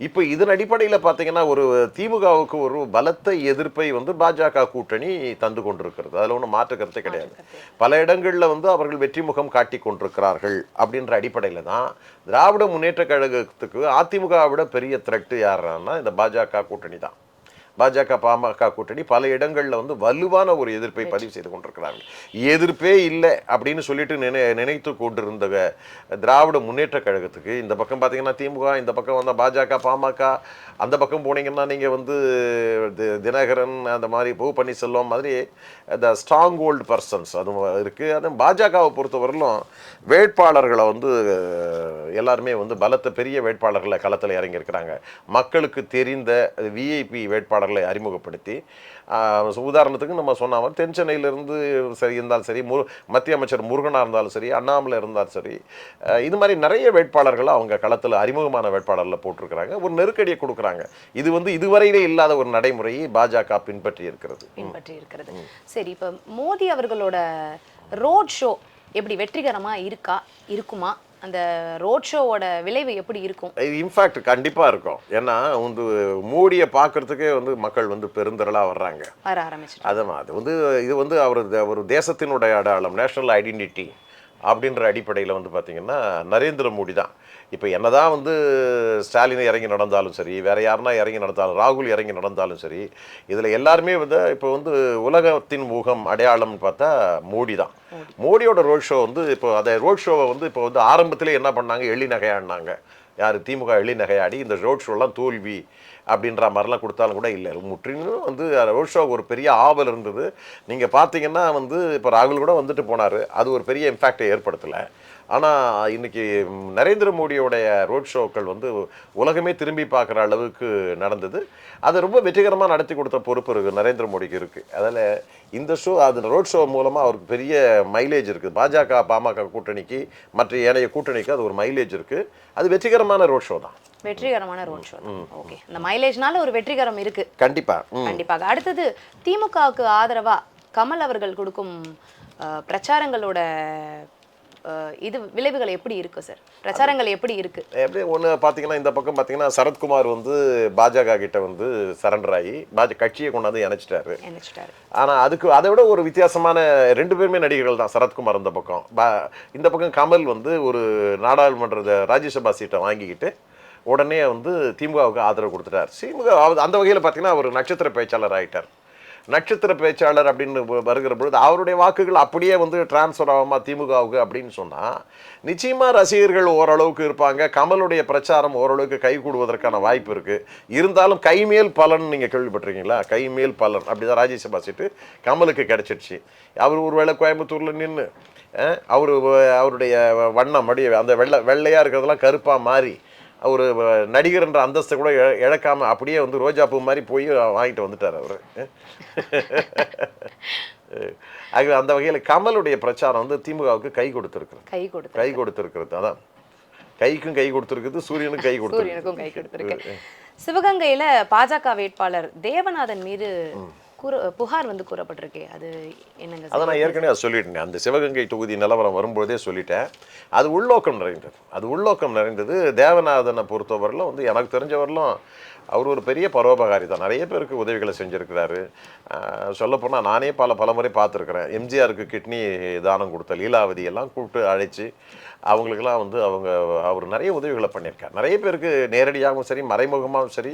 இப்போ இதன் அடிப்படையில் பார்த்தீங்கன்னா ஒரு திமுகவுக்கு ஒரு பலத்த எதிர்ப்பை வந்து பாஜக கூட்டணி தந்து கொண்டிருக்கிறது. அதில் ஒன்றும் மாற்று கருத்தே கிடையாது. பல இடங்களில் வந்து அவர்கள் வெற்றி முகம் காட்டி கொண்டிருக்கிறார்கள் அப்படின்ற அடிப்படையில் தான் திராவிட முன்னேற்ற கழகத்துக்கு அதிமுகவை விட பெரிய த்ரெட்டு யாருன்னா இந்த பாஜக கூட்டணி தான். பாஜக பாமக கூட்டணி பல இடங்களில் வந்து வலுவான ஒரு எதிர்ப்பை பதிவு செய்து கொண்டிருக்கிறார்கள் எதிர்ப்பே இல்லை அப்படின்னு சொல்லிட்டு நினை நினைத்து கொண்டிருந்த திராவிட முன்னேற்ற கழகத்துக்கு இந்த பக்கம் பார்த்தீங்கன்னா திமுக இந்த பக்கம் வந்தால் பாஜக பாமக அந்த பக்கம் போனீங்கன்னா நீங்கள் வந்து தி- தினகரன் அந்த மாதிரி ஓ பன்னீர்செல்வம் மாதிரி இந்த ஸ்ட்ராங் ஹோல்டு பர்சன்ஸ் அதுவும் இருக்குது அது பாஜகவை பொறுத்தவரையிலும் வேட்பாளர்களை வந்து எல்லாருமே வந்து பலத்த பெரிய வேட்பாளர்களை களத்தில் இறங்கியிருக்கிறாங்க. மக்களுக்கு தெரிந்த விஐபி வேட்பாளர்களை அறிமுகப்படுத்தி உதாரணத்துக்கு நம்ம சொன்ன மாதிரி தென் சென்னையிலிருந்து சரி இருந்தாலும் சரி மு மத்திய அமைச்சர் முருகனாக இருந்தாலும் சரி அண்ணாமலை இருந்தாலும் சரி இது மாதிரி நிறைய வேட்பாளர்களை அவங்க களத்தில் அறிமுகமான வேட்பாளரில் போட்டிருக்கிறாங்க. ஒரு நெருக்கடியை கொடுக்குறாங்க. இது வந்து இதுவரையிலே இல்லாத ஒரு நடைமுறையை பாஜக பின்பற்றி இருக்கிறது. பின்பற்றி இருக்கிறது. சரி இப்ப மோடி அவர்களோட ரோட் ஷோ எப்படி வெற்றிகரமா இருக்கா இருக்குமா? அந்த ரோட் ஷோவோட விளைவு எப்படி இருக்கும்? இன்ஃபேக்ட் கண்டிப்பாக இருக்கும். ஏன்னா வந்து மோடியை பார்க்கறதுக்கே வந்து மக்கள் வந்து பெருந்திரளாக வர்றாங்க. வர ஆரம்பிச்சிட்டு அதான் அது வந்து இது வந்து அவர் ஒரு தேசத்தினுடைய அடையாளம் நேஷனல் ஐடென்டிட்டி அப்படின்ற அடிப்படையில் வந்து பார்த்திங்கன்னா நரேந்திர மோடி தான். இப்போ என்னதான் வந்து ஸ்டாலின் இறங்கி நடந்தாலும் சரி வேற யாருன்னா இறங்கி நடந்தாலும் ராகுல் இறங்கி நடந்தாலும் சரி இதில் எல்லாருமே வந்து இப்போ வந்து உலகத்தின் முகம் அடையாளம்னு பார்த்தா மோடி தான். மோடியோட ரோட் ஷோ வந்து இப்போ அதை ரோட் ஷோவை வந்து இப்போ வந்து ஆரம்பத்திலே என்ன பண்ணாங்க? எள்ளி நகையாடினாங்க. யார்? திமுக எள்ளி நகையாடி இந்த ரோட் ஷோலாம் தோல்வி அப்படின்ற மாதிரிலாம் கொடுத்தாலும் கூட இல்லை. முற்றிலும் வந்து ரோட் ஷோ ஒரு பெரிய ஆவல் இருந்தது. நீங்கள் பார்த்தீங்கன்னா வந்து இப்போ ராகுல் கூட வந்துட்டு போனார். அது ஒரு பெரிய இம்பேக்டை ஏற்படுத்தலை. ஆனால் இன்னைக்கு நரேந்திர மோடியோடைய ரோட் ஷோக்கள் வந்து உலகமே திரும்பி பார்க்குற அளவுக்கு நடந்தது. அது ரொம்ப வெற்றிகரமாக நடத்தி கொடுத்த பொறுப்பு இருக்குது நரேந்திர மோடிக்கு இருக்குது அதில் இந்த ஷோ அது ரோட் ஷோ மூலமாக அவருக்கு பெரிய மைலேஜ் இருக்குது பாஜக பாமக கூட்டணிக்கு மற்ற ஏனைய கூட்டணிக்கு அது ஒரு மைலேஜ் இருக்குது அது வெற்றிகரமான ரோட் ஷோ தான். வெற்றிகரமான ரோட் ஷோ ஓகே இந்த மைலேஜ்னால ஒரு வெற்றிகரம் இருக்கு. கண்டிப்பாக ம். கண்டிப்பாக. அடுத்தது திமுகவுக்கு ஆதரவா கமல் அவர்கள் கொடுக்கும் பிரச்சாரங்களோட இது விளைவுகள் எப்படி இருக்கு சார் பிரச்சாரங்கள் எப்படி இருக்கு? எப்படி ஒன்று பார்த்தீங்கன்னா இந்த பக்கம் பார்த்தீங்கன்னா சரத்குமார் வந்து பாஜக கிட்ட வந்து சரண்டர் ஆகி பாஜக கட்சியை கொண்டாந்து இணைச்சிட்டாரு. ஆனால் அதுக்கு அதை விட ஒரு வித்தியாசமான ரெண்டு பேருமே நடிகர்கள் தான் சரத்குமார் இந்த பக்கம். இந்த பக்கம் கமல் வந்து ஒரு நாடாளுமன்ற ராஜ்யசபா சீட்டை வாங்கிக்கிட்டு உடனே வந்து திமுகவுக்கு ஆதரவு கொடுத்துட்டார். திமுக அந்த வகையில் பார்த்தீங்கன்னா அவர் நட்சத்திர பேச்சாளர் ஆகிட்டார் நட்சத்திர பேச்சாளர் அப்படின்னு வருகிற பொழுது அவருடைய வாக்குகள் அப்படியே வந்து டிரான்ஸ்ஃபர் ஆகுமா திமுகவுக்கு அப்படின்னு சொன்னால் நிச்சயமாக ரசிகர்கள் ஓரளவுக்கு இருப்பாங்க. கமலுடைய பிரச்சாரம் ஓரளவுக்கு கை கூடுவதற்கான வாய்ப்பு இருக்குது இருந்தாலும் கைமேல் பலன் நீங்கள் கேள்விப்பட்டிருக்கீங்களா? கைமேல் பலன் அப்படி தான் ராஜ்யசபா சீட்டு கமலுக்கு கிடச்சிடுச்சு அவர் ஒருவேளை கோயம்புத்தூரில் நின்று அவர் அவருடைய வண்ணம் அப்படியே அந்த வெள்ளை வெள்ளையாக இருக்கிறதெல்லாம் கருப்பாக மாறி ஒரு நடிகர்ன்ற அந்தஸ்தை கூட இழ- இழக்காம அப்படியே வந்து ரோஜா பூ மாதிரி போய் வாங்கிட்டு வந்துட்டார் அவர். ஆகவே அந்த வகையில் கமலுடைய பிரச்சாரம் வந்து திமுகவுக்கு கை கொடுத்துருக்குறது. கை கொடுத்து கை கொடுத்துருக்கிறது அதான். கைக்கும் கை கொடுத்துருக்குது சூரியனுக்கும் கை சூரியனுக்கும் கை கொடுத்திருக்கு. சிவகங்கையில பாஜக வேட்பாளர் தேவநாதன் மீது கூற புகார் வந்து கூறப்பட்டிருக்கே. அது என்னங்க அதை நான் ஏற்கனவே சொல்லிட்டேன். அந்த சிவகங்கை தொகுதி நிலவரம் வரும்போதே சொல்லிட்டேன். அது உள்நோக்கம் நிறைந்தது. அது உள்நோக்கம் நிறைந்தது. தேவநாதனை பொறுத்தவரையிலும் வந்து எனக்கு தெரிஞ்சவரையிலும் அவர் ஒரு பெரிய பரோபகாரி தான். நிறைய பேருக்கு உதவிகளை செஞ்சுருக்கிறாரு. சொல்லப்போனால் நானே பல பல முறை பார்த்துருக்குறேன். எம்ஜிஆருக்கு கிட்னி தானம் கொடுத்த லீலாவதி எல்லாம் கூப்பிட்டு அழைச்சி அவங்களுக்கெல்லாம் வந்து அவங்க அவர் நிறைய உதவிகளை பண்ணியிருக்கார். நிறைய பேருக்கு நேரடியாகவும் சரி மறைமுகமாகவும் சரி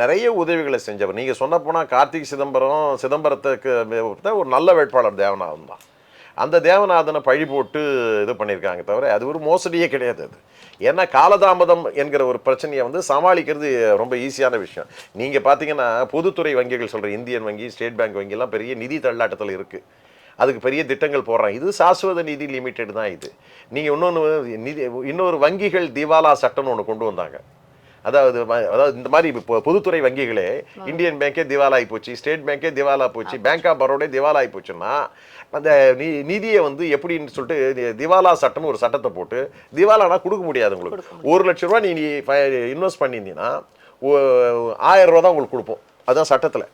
நிறைய உதவிகளை செஞ்சவர். நீங்கள் சொன்ன போனால் கார்த்திக் சிதம்பரம் சிதம்பரத்துக்கு தான் ஒரு நல்ல வேட்பாளர் தேவநாதன் தான். அந்த தேவநாதனை பழி போட்டு இது பண்ணியிருக்காங்க தவிர அது ஒரு மோசடியே கிடையாது அது. ஏன்னா காலதாமதம் என்கிற ஒரு பிரச்சனையை வந்து சமாளிக்கிறது ரொம்ப ஈஸியான விஷயம். நீங்கள் பார்த்தீங்கன்னா பொதுத்துறை வங்கிகள் சொல்கிற இந்தியன் வங்கி ஸ்டேட் பேங்க் வங்கிலாம் பெரிய நிதி தள்ளாட்டத்தில் இருக்குது அதுக்கு பெரிய திட்டங்கள் போடுறாங்க. இது சாஸ்வத நிதி லிமிடெட் தான் இது. நீங்கள் இன்னொன்று நிதி இன்னொரு வங்கிகள் திவாலா சட்டம்னு ஒன்று கொண்டு வந்தாங்க. அதாவது அதாவது இந்த மாதிரி இப்போ பொதுத்துறை வங்கிகளே இந்தியன் பேங்கே திவாலாகி போச்சு ஸ்டேட் பேங்கே திவாலா போச்சு பேங்க் ஆஃப் பரோடே திவாலாகி போச்சுன்னா அந்த நீ நிதியை வந்து எப்படின்னு சொல்லிட்டு திவாலா சட்டம்னு ஒரு சட்டத்தை போட்டு திவாலானா கொடுக்க முடியாது உங்களுக்கு. ஒரு லட்ச ரூபா நீ இன்வெஸ்ட் பண்ணியிருந்தீங்கன்னா ஆயிரம் ரூபா தான் உங்களுக்கு கொடுப்போம். அதுதான் சட்டத்தில்.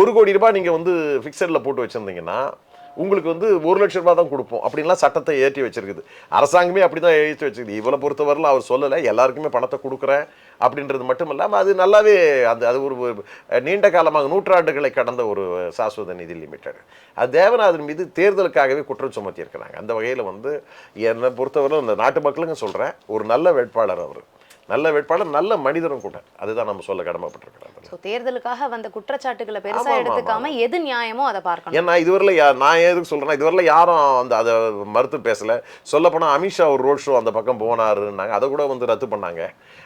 ஒரு கோடி ரூபாய் நீங்கள் வந்து ஃபிக்ஸடில் போட்டு வச்சுருந்தீங்கன்னா உங்களுக்கு வந்து ஒரு லட்ச ரூபாய் தான் கொடுப்போம் அப்படின்லாம் சட்டத்தை ஏற்றி வச்சிருக்குது. அரசாங்கமே அப்படி தான் ஏற்றி வச்சிருக்குது இவளை பொறுத்தவரையிலும் அவர் சொல்லலை எல்லாருக்குமே பணத்தை கொடுக்குறேன் அப்படின்றது மட்டும் இல்லாமல் அது நல்லாவே அந்த அது ஒரு நீண்ட காலமாக நூற்றாண்டுகளை கடந்த ஒரு சாஸ்வத நிதி லிமிடெட் அது தேவநாதன் மீது தேர்தலுக்காகவே குற்றம் சுமத்தியிருக்கிறாங்க. அந்த வகையில் வந்து என்னை பொறுத்தவரை இந்த நாட்டு மக்களுங்க சொல்கிறேன் ஒரு நல்ல வேட்பாளர் அவர். நல்ல வேட்பாளர் நல்ல மனிதரும் கூட. அதுதான் நம்ம சொல்ல கடமைப்பட்டிருக்கிறோம் ஸோ தேர்தலுக்காக வந்த குற்றச்சாட்டுகளை பெருசா எடுத்துக்காம எது நியாயமோ அதை பார்க்கணும். ஏன்னா இதுவரையில் யா நான் எதுக்கு சொல்கிறேன்னா இதுவரையில் யாரும் அந்த அதை மறுத்து பேசலை. சொல்லப்போனால் அமித்ஷா ஒரு ரோட் ஷோ அந்த பக்கம் போனாருன்னாங்க. அதை கூட வந்து ரத்து பண்ணாங்க.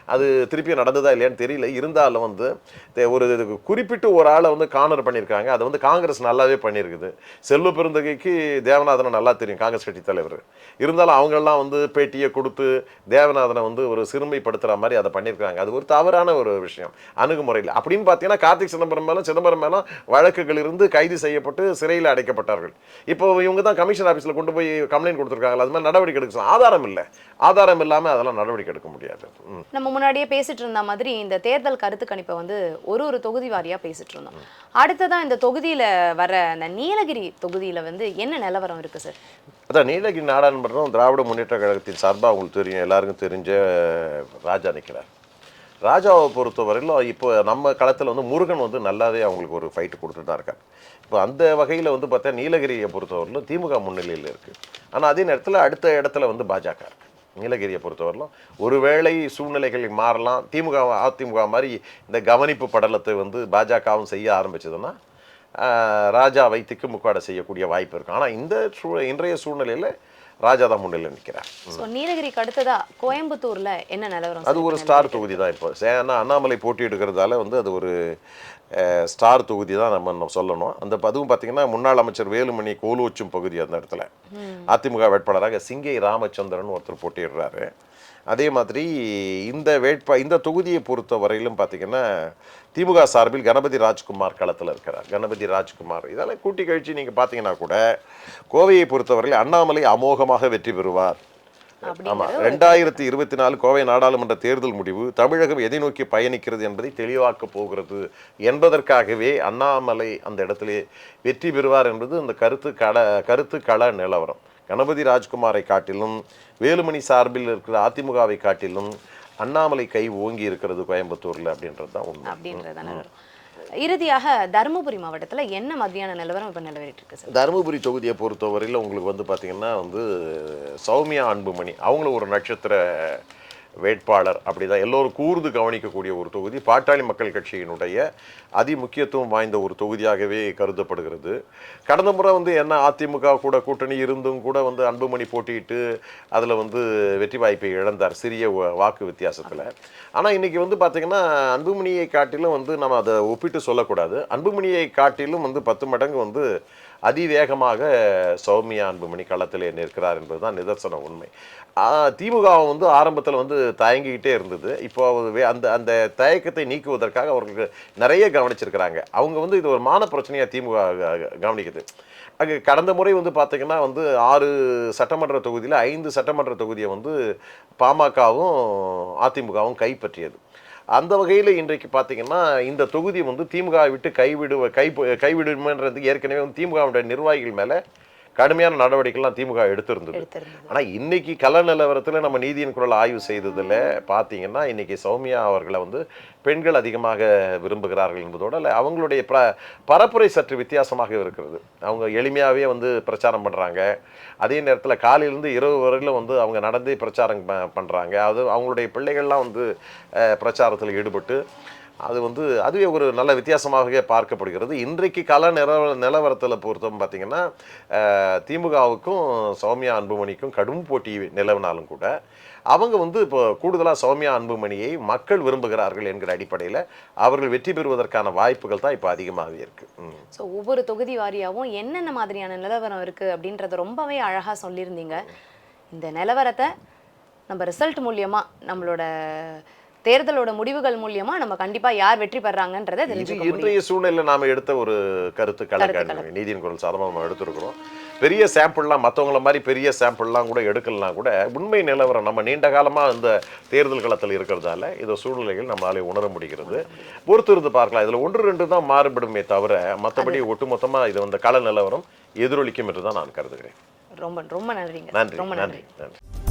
அது திருப்பி நடந்ததா இல்லையான்னு தெரியல. இருந்தாலும் வந்து தே- ஒரு குறிப்பிட்டு ஒரு ஆளை வந்து கார்னர் பண்ணியிருக்காங்க. அதை வந்து காங்கிரஸ் நல்லாவே பண்ணியிருக்குது. செல்வ பெருந்தகைக்கு தேவநாதனை நல்லா தெரியும் காங்கிரஸ் கட்சி தலைவர். இருந்தாலும் அவங்கெல்லாம் வந்து பேட்டியை கொடுத்து தேவநாதனை வந்து ஒரு சிறுமைப்படுத்துகிற மாதிரி அதை பண்ணியிருக்காங்க. அது ஒரு தவறான ஒரு விஷயம் அணுகுமுறையில். அப்படின்னு பார்த்தீங்கன்னா கார்த்திக் சிதம்பரம் மேலும் சிதம்பரம் மேலும் வழக்குகள் இருந்து கைது செய்யப்பட்டு சிறையில் அடைக்கப்பட்டார்கள். இப்போ இவங்க தான் கமிஷன் ஆஃபீஸில் கொண்டு போய் கம்ப்ளைண்ட் கொடுத்துருக்காங்க அது மாதிரி நடவடிக்கை எடுக்க ஆதாரம் இல்லை. ஆதாரம் இல்லாமல் அதெல்லாம் நடவடிக்கை எடுக்க முடியாது. நம்ம முன்னாடியே பேசிட்டு இருந்த மாதிரி இந்த தேர்தல் கருத்து கணிப்பை வந்து ஒரு ஒரு தொகுதி வாரியா பேசிட்டு இருந்தோம். அடுத்ததான் இந்த தொகுதியில வர அந்த நீலகிரி தொகுதியில வந்து என்ன நிலவரம் இருக்கு சார்? அதான் நீலகிரி நாடாளுமன்றம் திராவிட முன்னேற்ற கழகத்தின் சார்பாக அவங்களுக்கு தெரியும் எல்லாருக்கும் தெரிஞ்ச ராஜா நிற்கிறார் ராஜாவை பொறுத்தவரையிலும் இப்போ நம்ம களத்தில் வந்து முருகன் வந்து நல்லாவே அவங்களுக்கு ஒரு ஃபைட்டு கொடுத்துட்டு தான் இருக்கார். இப்போ அந்த வகையில் வந்து பார்த்தா நீலகிரியை பொறுத்தவரையிலும் திமுக முன்னிலையில் இருக்குது ஆனால் அதே நேரத்தில் அடுத்த இடத்துல வந்து பாஜக நீலகிரியை பொறுத்தவரையிலும் ஒருவேளை சூழ்நிலைகள் மாறலாம். திமுக அதிமுக மாதிரி இந்த கவனிப்பு படலத்தை வந்து பாஜகவும் செய்ய ஆரம்பிச்சதுன்னா ஆஹ், ராஜாவை திக்குமுக்காட செய்யக்கூடிய வாய்ப்பு இருக்கும் ஆனால் இந்த சூ இன்றைய சூழ்நிலையில் ராஜா தான் முன்னிலையில் நிற்கிறார். ஸோ நீலகிரிக்கு அடுத்ததா கோயம்புத்தூர்ல என்ன நிலவரம் அது ஒரு ஸ்டார் தொகுதி தான் இப்போ. ஏன்னா அண்ணாமலை போட்டி எடுக்கிறதால வந்து அது ஒரு ஸ்டார் தொகுதி தான் நம்ம சொல்லணும். அந்த அதுவும் பார்த்தீங்கன்னா முன்னாள் அமைச்சர் வேலுமணி கோலோச்சும் பகுதி அந்த இடத்துல. அதிமுக வேட்பாளராக சிங்கை ராமச்சந்திரன் ஒருத்தர் போட்டியிடுறாரு. அதே மாதிரி இந்த வேட்பா இந்த தொகுதியை பொறுத்த வரையிலும் பார்த்தீங்கன்னா திமுக சார்பில் கணபதி ராஜ்குமார் களத்தில் இருக்கிறார். கணபதி ராஜ்குமார். இதெல்லாம் கூட்டி கழிச்சு நீங்கள் பார்த்தீங்கன்னா கூட கோவையை பொறுத்தவரையில் அண்ணாமலை அமோகமாக வெற்றி பெறுவார். ஆமா ரெண்டாயிரத்தி இருபத்தி நாலு கோவை நாடாளுமன்ற தேர்தல் முடிவு தமிழகம் எதை நோக்கி பயணிக்கிறது என்பதை தெளிவாக்க போகிறது என்பதற்காகவே அண்ணாமலை அந்த இடத்திலே வெற்றி பெறுவார் என்பது இந்த கருத்து கள கருத்து கள நிலவரம். கணபதி ராஜ்குமாரை காட்டிலும் வேலுமணி சார்பில் இருக்கிற அதிமுகவை காட்டிலும் அண்ணாமலை கை ஓங்கி இருக்கிறது கோயம்புத்தூர்ல அப்படின்றது தான் உண்மை. அப்படின்றத இறுதியாக தருமபுரி மாவட்டத்துல என்ன மத்தியான நிலவரம் இப்ப நிலவரிட்டு இருக்கு சார்? தருமபுரி தொகுதியை பொறுத்தவரையில் உங்களுக்கு வந்து பார்த்தீங்கன்னா வந்து சௌமியா அன்புமணி அவங்களும் ஒரு நட்சத்திர வேட்பாளர் அப்படிதான். எல்லோரும் கூர்ந்து கவனிக்கக்கூடிய ஒரு தொகுதி. பாட்டாளி மக்கள் கட்சியினுடைய அதிமுக்கியத்துவம் வாய்ந்த ஒரு தொகுதியாகவே கருதப்படுகிறது. கடந்த முறை வந்து என்ன அதிமுக கூட கூட்டணி இருந்தும் கூட வந்து அன்புமணி போட்டியிட்டு அதில் வந்து வெற்றி வாய்ப்பை இழந்தார். சிறிய வாக்கு வித்தியாசத்தில். ஆனால் இன்னைக்கு வந்து பார்த்திங்கன்னா அன்புமணியை காட்டிலும் வந்து நம்ம அதை ஒப்பிட்டு சொல்லக்கூடாது. அன்புமணியை காட்டிலும் வந்து பத்து மடங்கு வந்து அதிவேகமாக சௌமியா அன்புமணி களத்திலே நிற்கிறார் என்பது தான் நிதர்சன உண்மை. ஆ, திமுக வந்து ஆரம்பத்தில் வந்து தயங்கிக்கிட்டே இருந்தது. இப்போ அந்த அந்த தயக்கத்தை நீக்குவதற்காக அவர்களுக்கு நிறைய கவனிச்சிருக்கிறாங்க. அவங்க வந்து இது ஒரு மான பிரச்சனையாக திமுக கவனிக்குது. அங்கே கடந்த முறை வந்து பார்த்திங்கன்னா வந்து ஆறு சட்டமன்ற தொகுதியில் ஐந்து சட்டமன்ற தொகுதியை வந்து பாமகவும் அதிமுகவும் கைப்பற்றியது. அந்த வகையில் இன்றைக்கு பார்த்தீங்கன்னா இந்த தொகுதி வந்து திமுக விட்டு கைவிடுவ கை கைவிடுமன்றது ஏற்கனவே வந்து திமுகவுடைய நிர்வாகிகள் மேலே கடுமையான நடவடிக்கைலாம் திமுக எடுத்திருந்தது. ஆனால் இன்னைக்கு கள நிலவரத்தில் நம்ம நீதியின் குரல் ஆய்வு செய்ததில் பார்த்தீங்கன்னா இன்னைக்கு சௌமியா அவர்களை வந்து பெண்கள் அதிகமாக விரும்புகிறார்கள் என்பதோடு இல்லை அவங்களுடைய பிர பரப்புரை சற்று வித்தியாசமாக இருக்கிறது. அவங்க எளிமையாகவே வந்து பிரச்சாரம் பண்ணுறாங்க அதே நேரத்தில் காலையிலேருந்து இரவு வரையிலும் வந்து அவங்க நடந்தே பிரச்சாரம் பண்ணுறாங்க அது அவங்களுடைய பிள்ளைகள்லாம் வந்து பிரச்சாரத்தில் ஈடுபட்டு அது வந்து அதுவே ஒரு நல்ல வித்தியாசமாகவே பார்க்கப்படுகிறது. இன்றைக்கு கல நிலவ நிலவரத்தில் பொறுத்தம் பார்த்தீங்கன்னா திமுகவுக்கும் சௌமியா அன்புமணிக்கும் கடும் போட்டி நிலவினாலும் கூட அவங்க வந்து இப்போ கூடுதலாக சௌமியா அன்புமணியை மக்கள் விரும்புகிறார்கள் என்கிற அடிப்படையில் அவர்கள் வெற்றி பெறுவதற்கான வாய்ப்புகள் தான் இப்போ அதிகமாகவே இருக்குது ஸோ ஒவ்வொரு தொகுதி வாரியாகவும் என்னென்ன மாதிரியான நிலவரம் இருக்குது அப்படின்றத ரொம்பவே அழகாக சொல்லியிருந்தீங்க. இந்த நிலவரத்தை நம்ம ரிசல்ட் மூலியமாக நம்மளோட தேர்தலோட முடிவுகள் மூலியமா நம்ம கண்டிப்பா யார் வெற்றி பெறாங்கன்றதை தெரிஞ்சுக்க இன்றைய சூழ்நிலையில் நாம் எடுத்த ஒரு கருத்து கலக்காணி நீதியின் குரல் சாதமாக நம்ம எடுத்திருக்கிறோம். பெரிய சாம்பிள்லாம் மற்றவங்கள மாதிரி பெரிய சாம்பிள்லாம் கூட எடுக்கலாம் கூட உண்மை நிலவரம் நம்ம நீண்ட காலமாக இந்த தேர்தல் களத்தில் இருக்கிறதால இந்த சூழ்நிலைகள் நம்மளாலே உணர முடிகிறது. பொறுத்திருந்து பார்க்கலாம். இதில் ஒன்று ரெண்டு தான் மாறுபடுமே தவிர மற்றபடி ஒட்டுமொத்தமாக இது வந்து கள நிலவரம் எதிரொலிக்கும் என்று தான் நான் கருதுகிறேன். ரொம்ப ரொம்ப நன்றிங்க. நன்றி ரொம்ப நன்றி நன்றி. நன்றி.